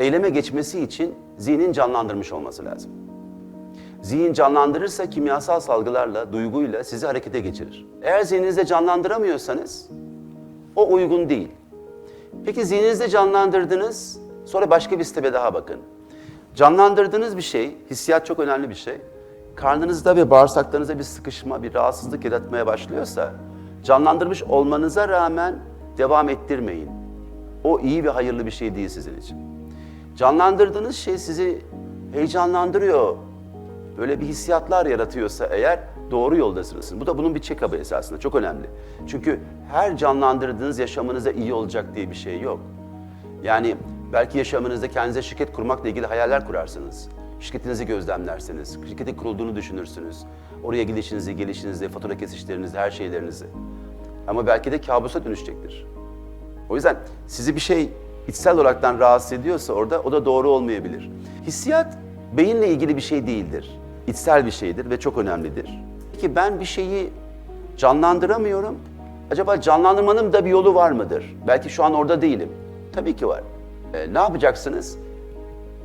Eyleme geçmesi için zihnin canlandırmış olması lazım. Zihin canlandırırsa kimyasal salgılarla, duyguyla sizi harekete geçirir. Eğer zihninizde canlandıramıyorsanız o uygun değil. Peki zihninizde canlandırdınız, sonra başka bir stebe daha bakın. Canlandırdığınız bir şey, hissiyat çok önemli bir şey. Karnınızda ve bağırsaklarınızda bir sıkışma, bir rahatsızlık yaratmaya başlıyorsa, canlandırmış olmanıza rağmen devam ettirmeyin. O iyi ve hayırlı bir şey değil sizin için. Canlandırdığınız şey sizi heyecanlandırıyor, böyle bir hissiyatlar yaratıyorsa eğer doğru yoldasınız. Bu da bunun bir check-up'ı esasında çok önemli. Çünkü her canlandırdığınız yaşamınızda iyi olacak diye bir şey yok. Yani belki yaşamınızda kendinize şirket kurmakla ilgili hayaller kurarsınız. Şirketinizi gözlemlersiniz, şirketin kurulduğunu düşünürsünüz. Oraya gidişinizi, gelişinizi, fatura kesişlerinizi, her şeylerinizi. Ama belki de kabusa dönüşecektir. O yüzden sizi bir şey içsel olaraktan rahatsız ediyorsa orada o da doğru olmayabilir. Hissiyat beyinle ilgili bir şey değildir. İçsel bir şeydir ve çok önemlidir. Peki ben bir şeyi canlandıramıyorum. Acaba canlandırmanın da bir yolu var mıdır? Belki şu an orada değilim. Tabii ki var. E, ne yapacaksınız?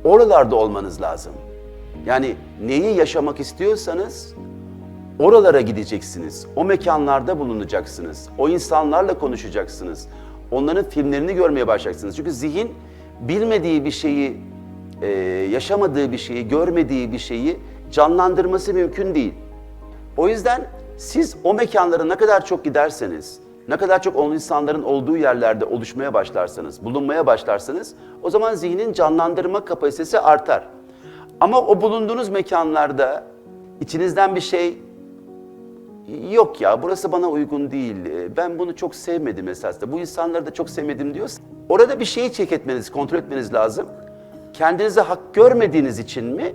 Oralarda olmanız lazım. Yani neyi yaşamak istiyorsanız Oralara gideceksiniz. O mekanlarda bulunacaksınız. O insanlarla konuşacaksınız. Onların filmlerini görmeye başlayacaksınız. Çünkü zihin bilmediği bir şeyi, e, yaşamadığı bir şeyi, görmediği bir şeyi canlandırması mümkün değil. O yüzden siz o mekanlara ne kadar çok giderseniz, ne kadar çok o insanların olduğu yerlerde oluşmaya başlarsanız, bulunmaya başlarsanız o zaman zihnin canlandırma kapasitesi artar. Ama o bulunduğunuz mekanlarda içinizden bir şey yok ya burası bana uygun değil, e, ben bunu çok sevmedim esasında, bu insanları da çok sevmedim diyorsa orada bir şeyi çek etmeniz, kontrol etmeniz lazım. Kendinize hak görmediğiniz için mi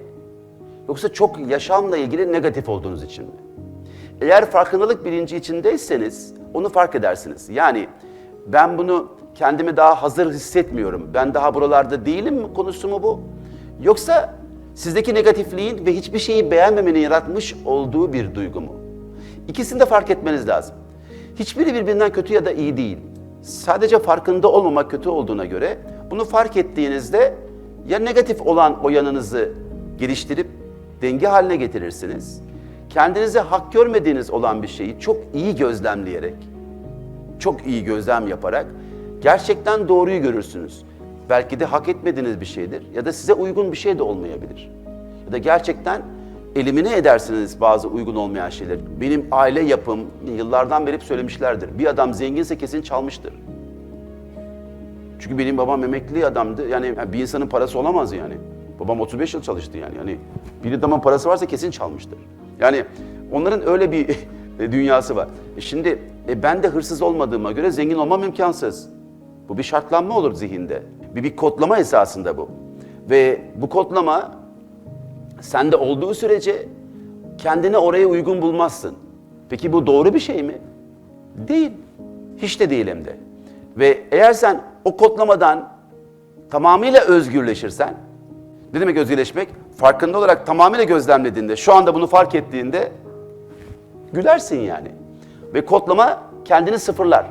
yoksa çok yaşamla ilgili negatif olduğunuz için mi? Eğer farkındalık bilinci içindeyseniz onu fark edersiniz. Yani ben bunu kendimi daha hazır hissetmiyorum, ben daha buralarda değilim mi konusu mu bu? Yoksa sizdeki negatifliğin ve hiçbir şeyi beğenmemenin yaratmış olduğu bir duygu mu? İkisini de fark etmeniz lazım. Hiçbiri birbirinden kötü ya da iyi değil. Sadece farkında olmamak kötü olduğuna göre bunu fark ettiğinizde ya negatif olan o yanınızı geliştirip denge haline getirirsiniz. Kendinize hak görmediğiniz olan bir şeyi çok iyi gözlemleyerek, çok iyi gözlem yaparak gerçekten doğruyu görürsünüz. Belki de hak etmediğiniz bir şeydir ya da size uygun bir şey de olmayabilir. Ya da gerçekten elimine edersiniz bazı uygun olmayan şeyleri. Benim aile yapım yıllardan beri hep söylemişlerdir. Bir adam zenginse kesin çalmıştır. Çünkü benim babam emekli adamdı. Yani bir insanın parası olamaz yani. Babam 35 yıl çalıştı yani. Yani bir adamın parası varsa kesin çalmıştır. Yani onların öyle bir dünyası var. E şimdi e ben de hırsız olmadığıma göre zengin olmam imkansız. Bu bir şartlanma olur zihinde. Bir, bir kodlama esasında bu. Ve bu kodlama sende olduğu sürece kendini oraya uygun bulmazsın. Peki bu doğru bir şey mi? Değil. Hiç de değil hem de. Ve eğer sen o kodlamadan tamamıyla özgürleşirsen, ne demek özgürleşmek? Farkında olarak tamamıyla gözlemlediğinde, şu anda bunu fark ettiğinde gülersin yani. Ve kodlama kendini sıfırlar.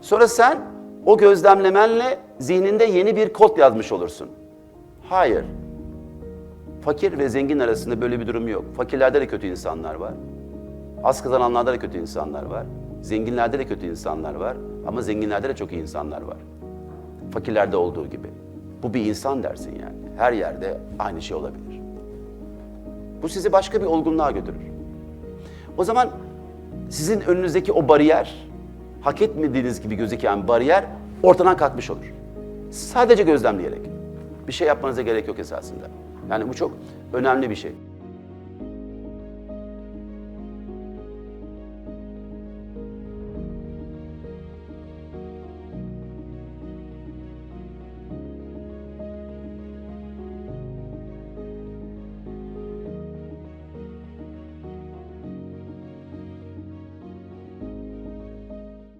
Sonra sen o gözlemlemenle zihninde yeni bir kod yazmış olursun. Hayır. Fakir ve zengin arasında böyle bir durum yok. Fakirlerde de kötü insanlar var. Az kazananlarda da kötü insanlar var. Zenginlerde de kötü insanlar var. Ama zenginlerde de çok iyi insanlar var. Fakirlerde olduğu gibi. Bu bir insan dersin yani. Her yerde aynı şey olabilir. Bu sizi başka bir olgunluğa götürür. O zaman sizin önünüzdeki o bariyer, hak etmediğiniz gibi gözüken bariyer ortadan kalkmış olur. Sadece gözlemleyerek. Bir şey yapmanıza gerek yok esasında. Yani bu çok önemli bir şey.